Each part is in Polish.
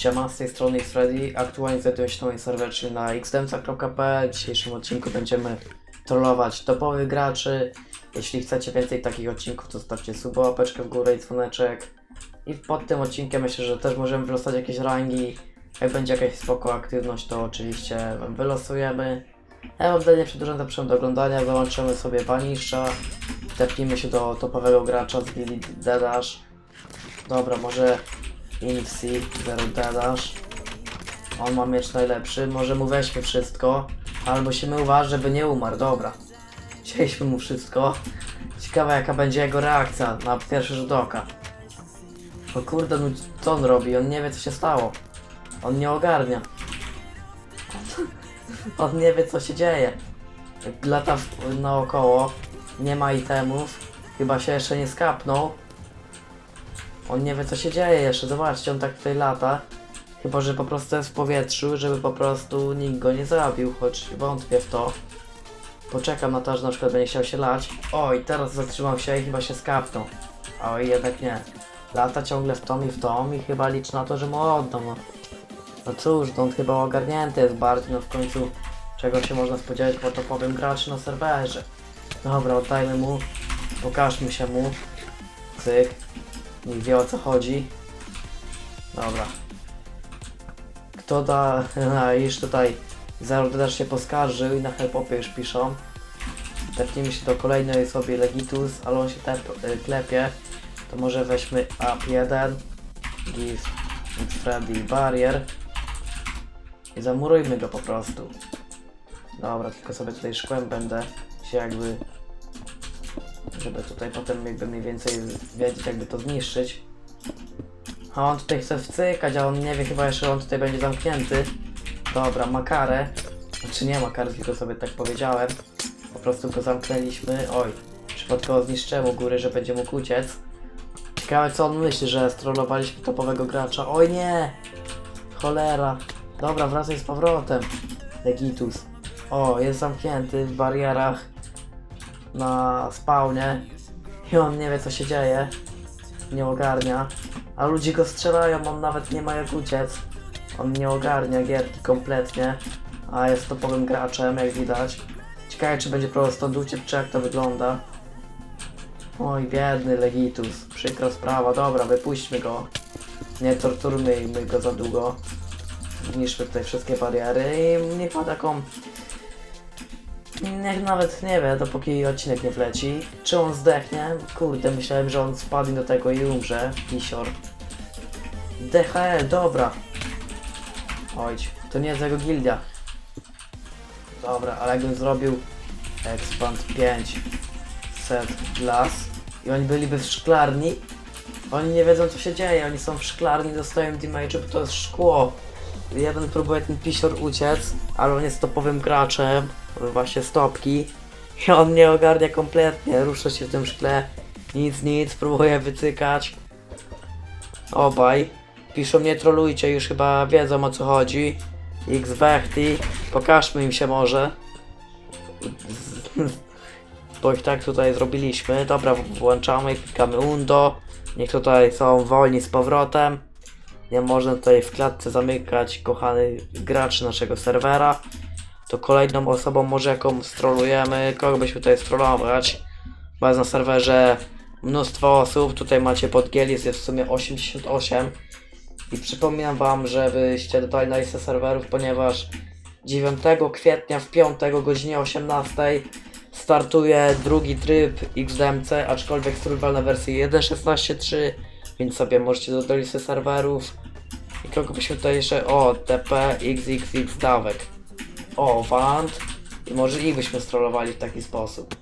Siema, z tej strony jest Freddy. Aktualnie znajduję się na moim serwerze na xdemca.pl. W dzisiejszym odcinku będziemy trollować topowych graczy. Jeśli chcecie więcej takich odcinków, to zostawcie suba, łapeczkę w górę i dzwoneczek. I pod tym odcinkiem myślę, że też możemy wylosać jakieś rangi. Jak będzie jakaś spoko aktywność, to oczywiście wylosujemy. Ja wam nie przedłużam, zapraszam do oglądania. Załączymy sobie Banisza. Tepnijmy się do topowego gracza z Gilly Dedash. Dobra, może Inc, Zero Dedash. On ma miecz najlepszy, może mu weźmy wszystko. Ale musimy uważać, żeby nie umarł, dobra. Wzięliśmy mu wszystko. Ciekawe jaka będzie jego reakcja na pierwszy rzut oka. O kurde, no co on robi? On nie wie co się stało. On nie ogarnia. On nie wie co się dzieje. Lata naokoło. Nie ma itemów. Chyba się jeszcze nie skapnął. On nie wie co się dzieje jeszcze, zobaczcie, on tak tutaj lata. Chyba, że po prostu jest w powietrzu, żeby po prostu nikt go nie zabił, choć wątpię w to. Poczekam na to, że na przykład będzie chciał się lać. Oj, teraz zatrzymał się i chyba się skapnął. Oj, jednak nie. Lata ciągle w tom i w tom i chyba liczy na to, że mu oddam. No, no cóż, no on chyba ogarnięty jest bardziej, no w końcu czego się można spodziewać po topowym graczu na serwerze. Dobra, oddajmy mu, pokażmy się mu. Cyk. Nikt wie o co chodzi. Dobra. Kto da... A, już tutaj też się poskarżył i na helpopie już piszą. Tepnijmy się do kolejnej sobie Legitus, ale on się tep, y, klepie. To może weźmy up 1 Give Freddy Barrier. I zamurujmy go po prostu. Dobra, tylko sobie tutaj szkłem będę się jakby żeby tutaj potem jakby mniej więcej wiedzieć jakby to zniszczyć. A on tutaj chce wcykać, a on nie wie chyba jeszcze, on tutaj będzie zamknięty. Dobra, ma karę. Znaczy nie ma kary, tylko sobie tak powiedziałem. Po prostu go zamknęliśmy. Oj, przypadkowo zniszczyłem góry, że będzie mógł uciec. Ciekawe co on myśli, że strollowaliśmy topowego gracza. Oj nie! Cholera. Dobra, wracaj z powrotem. Legitus. O, jest zamknięty w barierach na spawnie i on nie wie co się dzieje, nie ogarnia, a ludzie go strzelają, on nawet nie ma jak uciec, on nie ogarnia gierki kompletnie, a jest topowym graczem jak widać. Ciekawe czy będzie próbował stąd uciec, czy jak to wygląda. Oj, biedny Legitus, przykra sprawa, dobra, wypuśćmy go. Nie torturujmy go za długo. Zniszczmy tutaj wszystkie bariery i niech ma taką Niech nawet nie wie, dopóki odcinek nie wleci. Czy on zdechnie? Kurde, myślałem, że on spadnie do tego i umrze. Pisior. DHL, dobra. Ojć, to nie jest jego gildia. Dobra, ale jakbym zrobił Expand 5 Set Glass i oni byliby w szklarni, oni nie wiedzą co się dzieje, oni są w szklarni, dostają damage, bo to jest szkło. Jeden próbuje ten pisior uciec, ale on jest topowym graczem, właśnie stopki. I on nie ogarnia kompletnie, rusza się w tym szkle, nic, nic, próbuje wycykać. Obaj. Piszą nie trolujcie, już chyba wiedzą o co chodzi. X pokażmy im się może. Bo ich tak tutaj zrobiliśmy. Dobra, włączamy, klikamy undo. Niech tutaj są wolni z powrotem. Nie można tutaj w klatce zamykać kochany gracz naszego serwera. To kolejną osobą może jaką strolujemy, kogo byśmy tutaj strollować. Bo jest na serwerze mnóstwo osób, tutaj macie pod Gielis, jest w sumie 88. I przypominam wam, żebyście dodali na listę serwerów, ponieważ 9 kwietnia w piątek o godzinie 18 startuje drugi tryb XDMC, aczkolwiek survival na wersji 1.16.3, więc sobie możecie dodać do listy serwerów. I kogo byśmy tutaj jeszcze... O, TP, XXX dawek. O, Wand. I może ich byśmy strollowali w taki sposób.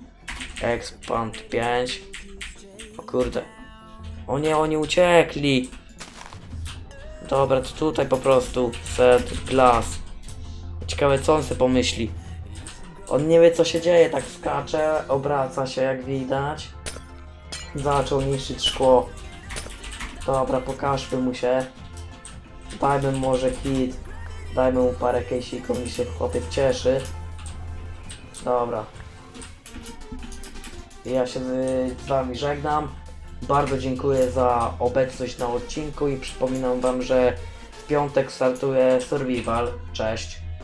Expand 5. O kurde. O nie, oni uciekli. Dobra, to tutaj po prostu set glass. Ciekawe co on sobie pomyśli. On nie wie co się dzieje, tak skacze, obraca się jak widać. Zaczął niszczyć szkło. Dobra, pokażmy mu się. Dajmy może hit. Dajmy mu parę kejsików, niech się chłopiec cieszy. Dobra. Ja się z, wami żegnam. Bardzo dziękuję za obecność na odcinku i przypominam wam, że piątek startuje Survival. Cześć.